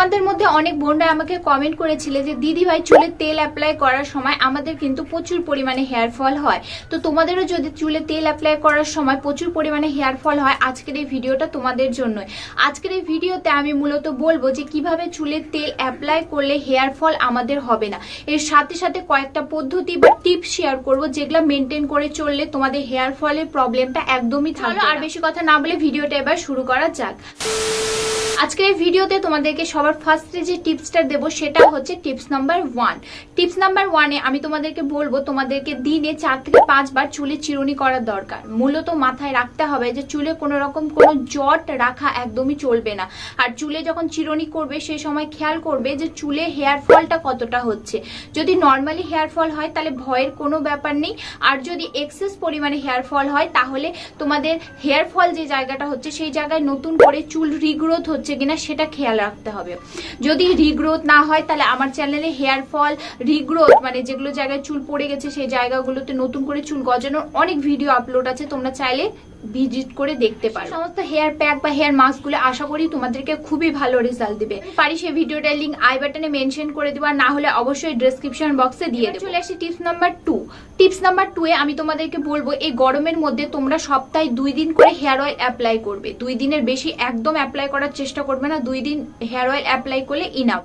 তোমাদের মধ্যে অনেক বোনরা আমাকে কমেন্ট করেছিলে যে দিদি ভাই চুলে তেল অ্যাপ্লাই করার সময় আমাদের কিন্তু প্রচুর পরিমাণে হেয়ার ফল হয়। তো তোমাদেরও যদি চুলে তেল অ্যাপ্লাই করার সময় প্রচুর পরিমাণে হেয়ার ফল হয় আজকের এই ভিডিওটা তোমাদের জন্যই। আজকের এই ভিডিওতে আমি মূলত বলব যে কীভাবে চুলে তেল অ্যাপ্লাই করলে হেয়ার ফল আমাদের হবে না। এর সাথে সাথে কয়েকটা পদ্ধতি বা টিপস শেয়ার করব যেগুলো মেনটেন করে চললে তোমাদের হেয়ার ফলের প্রবলেমটা একদমই থাকবে আর বেশি কথা না বলে ভিডিওটা এবার শুরু করা যাক। আজকের এই ভিডিওতে তোমাদেরকে সবার ফার্স্টে যে টিপসটা দেবো সেটা হচ্ছে tips number one tips number ওয়ানে আমি তোমাদেরকে বলব, তোমাদেরকে দিনে চার থেকে পাঁচবার চুলে চিরুনি করার দরকার। মূলত মাথায় রাখতে হবে যে চুলে কোনো রকম কোনো জট রাখা একদমই চলবে না। আর চুলে যখন চিরুনি করবে সেই সময় খেয়াল করবে যে চুলে হেয়ার ফলটা কতটা হচ্ছে। যদি নর্মালি হেয়ার ফল হয়, তাহলে ভয়ের কোনো ব্যাপার নেই। আর যদি এক্সেস পরিমাণে হেয়ার ফল হয়, তাহলে তোমাদের হেয়ার ফল যে জায়গাটা হচ্ছে, সেই জায়গায় নতুন করে চুল রিগ্রোথ হচ্ছে কিনা সেটা খেয়াল রাখতে হবে। যদি রিগ্রোথ না হয়, তাহলে আমার চ্যানেলে হেয়ার ফল রিগ্রোথ মানে যেগুলো জায়গায় চুল পড়ে গেছে, সেই জায়গাগুলোতে নতুন করে চুল গজানোর অনেক ভিডিও আপলোড আছে। তোমরা চাইলে ভিজিট করে দেখতে পারো। সমস্ত হেয়ার প্যাক বা হেয়ার মাস্কগুলো আশা করি তোমাদেরকে খুবই ভালো রেজাল্ট দিবে। পারি সেই ভিডিওটার লিঙ্ক আই বাটনে মেনশন করে দেবো আর না হলে অবশ্যই ডেসক্রিপশন বক্সে দিয়ে দেবো। চলে আসি tips number two tips number two এ আমি তোমাদেরকে বলব এই গরমের মধ্যে তোমরা সপ্তাহে দুই দিন করে হেয়ার অয়েল অ্যাপ্লাই করবে। দুই দিনের বেশি একদম অ্যাপ্লাই করার চেষ্টা করবে না দুই দিন হেয়ার অয়েল অ্যাপ্লাই করলে ইনাফ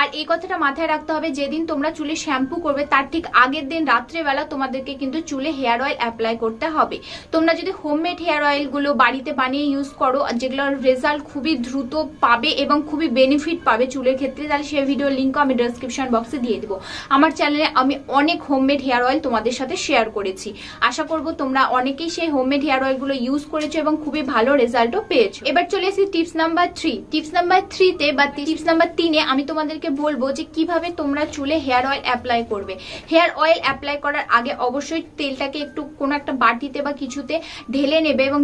আর এই কথাটা মাথায় রাখতে হবে যেদিন তোমরা চুলে শ্যাম্পু করবে তার ঠিক আগের দিন রাত্রেবেলা তোমাদেরকে কিন্তু চুলে হেয়ার অয়েল অ্যাপ্লাই করতে হবে। তোমরা যদি হোমমেড হেয়ার অয়েলগুলো বাড়িতে বানিয়ে ইউজ করো যেগুলোর রেজাল্ট খুবই দ্রুত পাবে এবং খুবই বেনিফিট পাবে চুলের ক্ষেত্রে, তাহলে সেই ভিডিওর লিঙ্কও আমি ডেসক্রিপশন বক্সে দিয়ে দেবো। আমার চ্যানেলে আমি অনেক হোমমেড হেয়ার অয়েল তোমাদের সাথে শেয়ার করেছি। আশা করব তোমরা অনেকেই সেই হোমমেড হেয়ার অয়েলগুলো ইউজ করেছ এবং খুবই ভালো রেজাল্টও পেয়েছ। এবার চলে এসেছি tips number three tips number থ্রিতে বা টিপস নাম্বার তিনে আমি তোমাদেরকে বলব যে কীভাবে তোমরা চুলে হেয়ার অয়েল অ্যাপ্লাই করবে। হেয়ার অয়েল অ্যাপ্লাই করার আগে অবশ্যই তেলটাকে একটু কোনো একটা বাটিতে বা কিছুতে ঢেলে নেবে এবং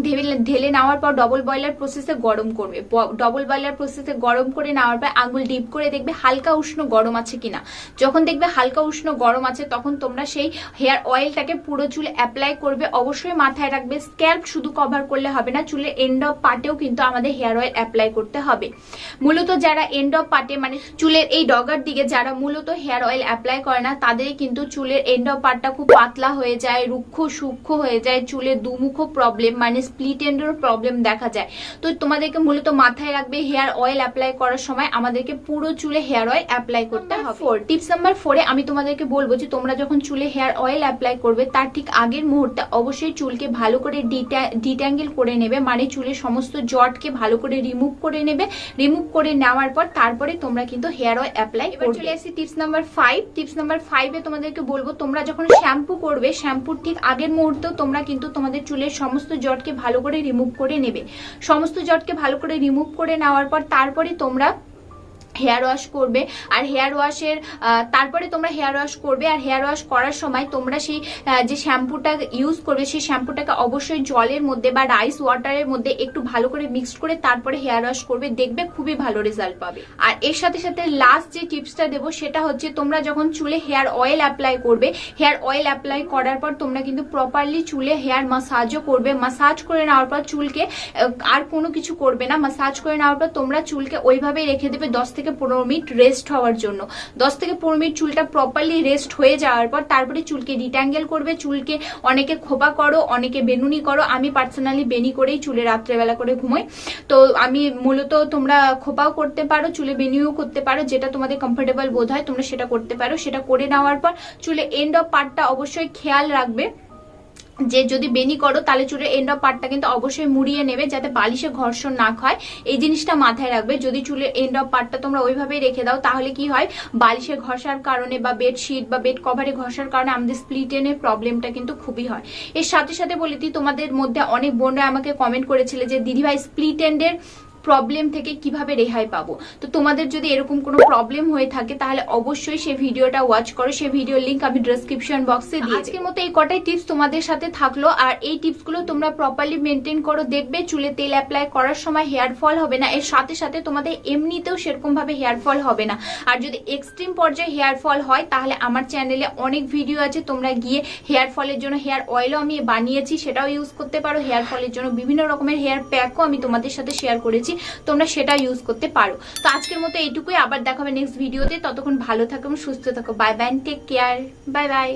ঢেলে নেওয়ার পর ডবল বয়লার প্রসেসে গরম করবে। ডবল বয়লার প্রসেসে গরম করে নেওয়ার পর আঙুল ডিপ করে দেখবে হালকা উষ্ণ গরম আছে কিনা। যখন দেখবে হালকা উষ্ণ গরম আছে, তখন তোমরা সেই হেয়ার অয়েলটাকে পুরো চুলে অ্যাপ্লাই করবে। অবশ্যই মাথায় রাখবে স্ক্যাল্প শুধু কভার করলে হবে না চুলের এন্ড অফ পার্টেও কিন্তু আমাদের হেয়ার অয়েল অ্যাপ্লাই করতে হবে। মূলত যারা এন্ড অফ পার্টে মানে চুলের এই ডগার দিকে যারা মূলত হেয়ার অয়েল অ্যাপ্লাই করে না তাদের কিন্তু চুলের এন্ড অফ পার্টটা খুব পাতলা হয়ে যায়, রুক্ষ সূক্ষ্ম হয়ে যায় চুলের দুমুখ প্রবলেম মানে স্প্লিট এন্ডের প্রবলেম দেখা যায়। তো তোমাদেরকে মূলত মাথায় রাখবে হেয়ার অয়েল অ্যাপ্লাই করার সময় আমাদেরকে পুরো চুলে হেয়ার অয়েল অ্যাপ্লাই করতে হবে। ফোর টিপস নাম্বার ফোরে আমি তোমাদেরকে বলব যে তোমরা যখন চুলে হেয়ার অয়েল অ্যাপ্লাই করবে তার ঠিক আগের মুহূর্তে অবশ্যই চুলকে ভালো করে ডিট্যাঙ্গেল করে নেবে মানে চুলের সমস্ত জটকে ভালো করে রিমুভ করে নেবে। রিমুভ করে নেওয়ার পর তারপরে তোমরা কিন্তু হেয়ার অয়েল অ্যাপ্লাই করবে। চলে আসি tips number five tips number ফাইভে তোমাদেরকে বলব তোমরা যখন শ্যাম্পু করবে শ্যাম্পুর ঠিক আগের মুহূর্তেও তোমরা কিন্তু তোমাদের চুলের সমস্ত জটকে ভালো করে রিমুভ করে নেবে। সমস্ত জটকে ভালো করে রিমুভ করে নেওয়ার পর তারপরে তোমরা হেয়ার ওয়াশ করবে। আর হেয়ার ওয়াশের তারপরে তোমরা হেয়ার ওয়াশ করবে। আর হেয়ার ওয়াশ করার সময় তোমরা সেই যে শ্যাম্পুটা ইউজ করবে, সেই শ্যাম্পুটাকে অবশ্যই জলের মধ্যে বা রাইস ওয়াটারের মধ্যে একটু ভালো করে মিক্সড করে তারপরে হেয়ার ওয়াশ করবে। দেখবে খুবই ভালো রেজাল্ট পাবে। আর এর সাথে সাথে লাস্ট যে টিপসটা দেবো, সেটা হচ্ছে তোমরা যখন চুলে হেয়ার অয়েল অ্যাপ্লাই করবে, হেয়ার অয়েল অ্যাপ্লাই করার পর তোমরা কিন্তু প্রপারলি চুলে হেয়ার মাসাজও করবে। মাসাজ করে নেওয়ার পর চুলকে আর কোনো কিছু করবে না। মাসাজ করে নেওয়ার পর তোমরা চুলকে ওইভাবেই রেখে দেবে দশ থেকে পনেরো মিনিট রেস্ট হওয়ার জন্য। দশ থেকে পনেরো মিনিট চুলটা প্রপারলি রেস্ট হয়ে যাওয়ার পর তারপরে চুলকে রিট্যাঙ্গেল করবে, চুলকে অনেকে খোপা করো, অনেকে বেনুনি করো। আমি পার্সোনালি বেনি করেই চুলে রাত্রেবেলা করে ঘুমোই। তো আমি মূলত তোমরা খোপাও করতে পারো, চুলে বেনিও করতে পারো, যেটা তোমাদের কমফোর্টেবল বোধ হয়, তোমরা সেটা করতে পারো। সেটা করে নেওয়ার পর চুলে এন্ড অফ পার্টটা অবশ্যই খেয়াল রাখবে। যে যদি বেনি করো তাহলে চুলের এন্ড অফ পার্টটা কিন্তু অবশ্যই মুড়িয়ে নেবে যাতে বালিশে ঘর্ষণ না হয় এই জিনিসটা মাথায় রাখবে, যদি চুলের এন্ড অফ পার্টটা তোমরা ওইভাবেই রেখে দাও, তাহলে কি হয়? বালিশে ঘষার কারণে বা বেডশিট বা বেড কভারে ঘষার কারণে আমাদের স্প্লিটেনের প্রবলেমটা কিন্তু খুবই হয়। এর সাথে সাথে বলে তোমাদের মধ্যে অনেক বোনরা আমাকে কমেন্ট করেছিল যে, দিদিভাই স্প্লিট এন্ডের প্রবলেম থেকে কীভাবে রেহাই পাবো? তো তোমাদের যদি এরকম কোনো প্রবলেম হয়ে থাকে, তাহলে অবশ্যই সেই ভিডিওটা ওয়াচ করো। সেই ভিডিওর লিঙ্ক আমি ডেসক্রিপশন বক্সে দিয়ে আজকের মতো এই কটাই টিপস তোমাদের সাথে থাকল। আর এই টিপসগুলো তোমরা প্রপারলি মেনটেন করো। দেখবে চুলে তেল অ্যাপ্লাই করার সময় হেয়ার ফল হবে না। এর সাথে সাথে তোমাদের এমনিতেও সেরকমভাবে হেয়ার ফল হবে না। আর যদি এক্সট্রিম পর্যায়ে হেয়ার ফল হয়, তাহলে আমার চ্যানেলে অনেক ভিডিও আছে। তোমরা গিয়ে হেয়ার ফলের জন্য হেয়ার অয়েলও আমি বানিয়েছি, সেটাও ইউজ করতে পারো। হেয়ার ফলের জন্য বিভিন্ন রকমের হেয়ার প্যাকও আমি তোমাদের সাথে শেয়ার করেছি। দিয়েছি তোমরা সেটা ইউজ করতে পারো। তো আজকের মতো এইটুকুই, আবার দেখাবে নেক্সট ভিডিওতে ততক্ষণ ভালো থাকো সুস্থ থাকো। Bye bye take care bye bye